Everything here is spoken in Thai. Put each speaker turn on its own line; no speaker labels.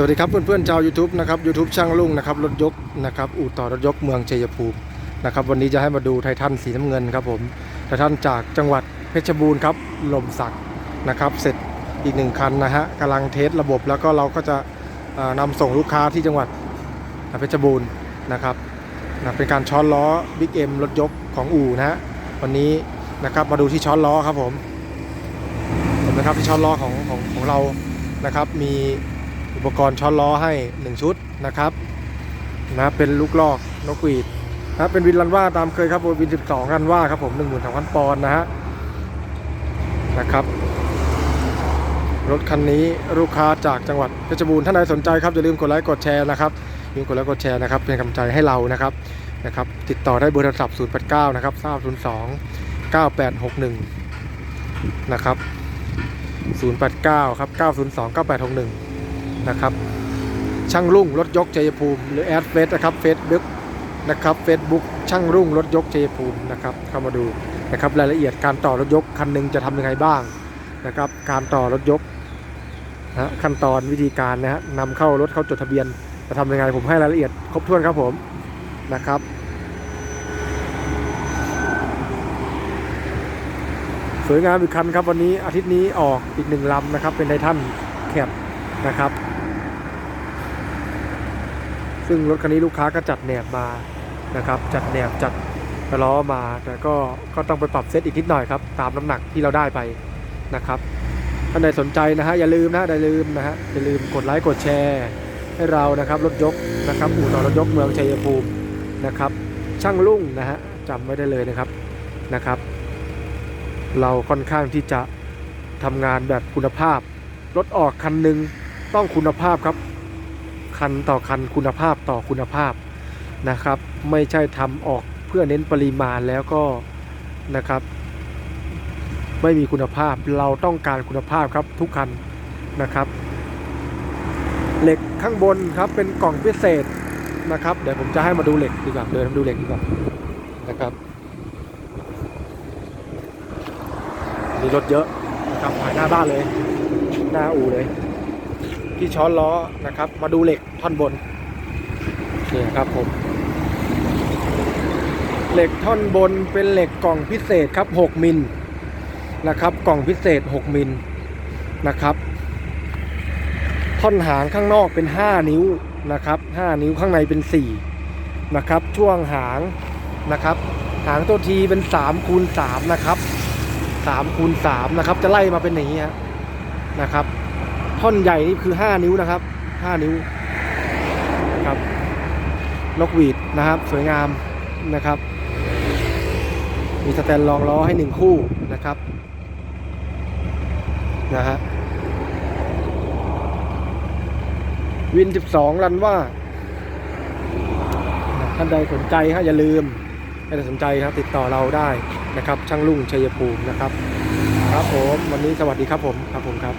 สวัสดีครับเพื่อนๆชาว YouTube นะครับ YouTube ช่างลุงนะครับรถยกนะครับอู่ต่อรถยกเมืองชัยภูมินะครับวันนี้จะให้มาดูไททันสีน้ำเงินครับผมไททันจากจังหวัดเพชรบูรณ์ครับลมสักนะครับเสร็จอีกหนึ่งคันนะฮะกำลังเทสระบบแล้วก็เราก็จะเอ่อนำส่งลูกค้าที่จังหวัดเพชรบูรณ์นะครับนะเป็นการช้อนล้อบิ๊กเอ็มรถยกของอู่นะฮะวันนี้นะครับมาดูที่ช้อนล้อครับผมเห็นไหมครับที่ช้อนล้อของของของเรานะครับมี อุปกรณ์ช้อนล้อให้ 1 ชุดนะครับนะเป็นลูกลอกนกหวีดนะเป็นวินรันว่าตามเคยครับวิน 12รันว่าครับผม1 2 0 0 0ปอนด์นะฮะนะครับ รถคันนี้ลูกค้าจากจังหวัดเพชรบูรณ์ท่านใดสนใจครับอย่าลืมกดไลค์กดแชร์นะครับอย่าลืมกดไลค์กดแชร์นะครับเป็นกำลังใจให้เรานะครับนะครับ ติดต่อได้เบอร์โทรศัพท์ 089 นะครับ302 9861 นะครับ 089 ครับ 902 9861 นะครับ ช่างรุ่งรถยกชัยภูมิ หรือแอดเฟซนะครับเฟซบุ๊กนะครับเฟซบุ๊กช่างรุ่งรถยกชัยภูมินะครับเข้ามาดูนะครับรายละเอียดการต่อรถยกคันหนึ่งจะทำยังไงบ้างนะครับ การต่อรถยกนะฮะขั้นตอนวิธีการนะฮะนำเข้ารถเข้าจดทะเบียนจะทำยังไงผมให้รายละเอียดครบถ้วนครับผมนะครับสวยงามอีกคันครับวันนี้อาทิตย์นี้ออกอีกหนึ่งลำนะครับ เป็นไททันแคปนะครับ ซึ่งรถคันนี้ลูกค้าก็จัดแหนบมานะครับ จัดแหนบจัดล้อมาแต่ก็ก็ต้องไปปรับเซตอีกนิดหน่อยครับ ตามน้ำหนักที่เราได้ไปนะครับท่านใดสนใจนะฮะอย่าลืมนะอย่าลืมนะฮะอย่าลืมกดไลค์กดแชร์ ให้เรานะครับรถยกนะครับอู่ต่อรถยกเมืองชัยภูมินะครับ ช่างลุ่งนะฮะจำไม่ได้เลยนะครับนะครับ เราค่อนข้างที่จะทำงานแบบคุณภาพรถออกคันหนึ่งต้องคุณภาพครับ คันต่อคันคุณภาพต่อคุณภาพนะครับ ไม่ใช่ทำออกเพื่อเน้นปริมาณแล้วก็นะครับ ไม่มีคุณภาพเราต้องการคุณภาพครับทุกคันนะครับ เหล็กข้างบนครับเป็นกล่องพิเศษนะครับ เดี๋ยวผมจะให้มาดูเหล็กดีกว่าเดินมาดูเหล็กดีกว่านะครับมีรถเยอะนะครับผ่านหน้าบ้านเลย หน้าอู่เลย ที่ช้อนล้อนะครับ มาดูเหล็กท่อนบนนี่ครับผมเหล็กท่อนบนเป็นเหล็กกล่องพิเศษครับ 6 มิลนะครับ กล่องพิเศษ 6 มิลนะครับ ท่อนหางข้างนอกเป็น 5 นิ้วนะครับ 5 นิ้วข้างในเป็น 4 นะครับ ช่วงหางนะครับ หางตัวทีเป็น3คูณ3นะครับ3คูณ3นะครับ จะไล่มาเป็นอย่างนี้นะครับ ท่อนใหญ่นี่คือ 5 นิ้วนะครับ 5 นิ้วครับนกหวีดนะครับ สวยงามนะครับ มีสแตนรองล้อให้ 1 คู่นะครับนะฮะวิน 12 รันว่า ท่านใดสนใจฮะอย่าลืมถ้าใดสนใจครับติดต่อเราได้นะครับ ช่างลุ่งชัยภูมินะครับ ครับผม วันนี้สวัสดีครับผม ครับผมครับ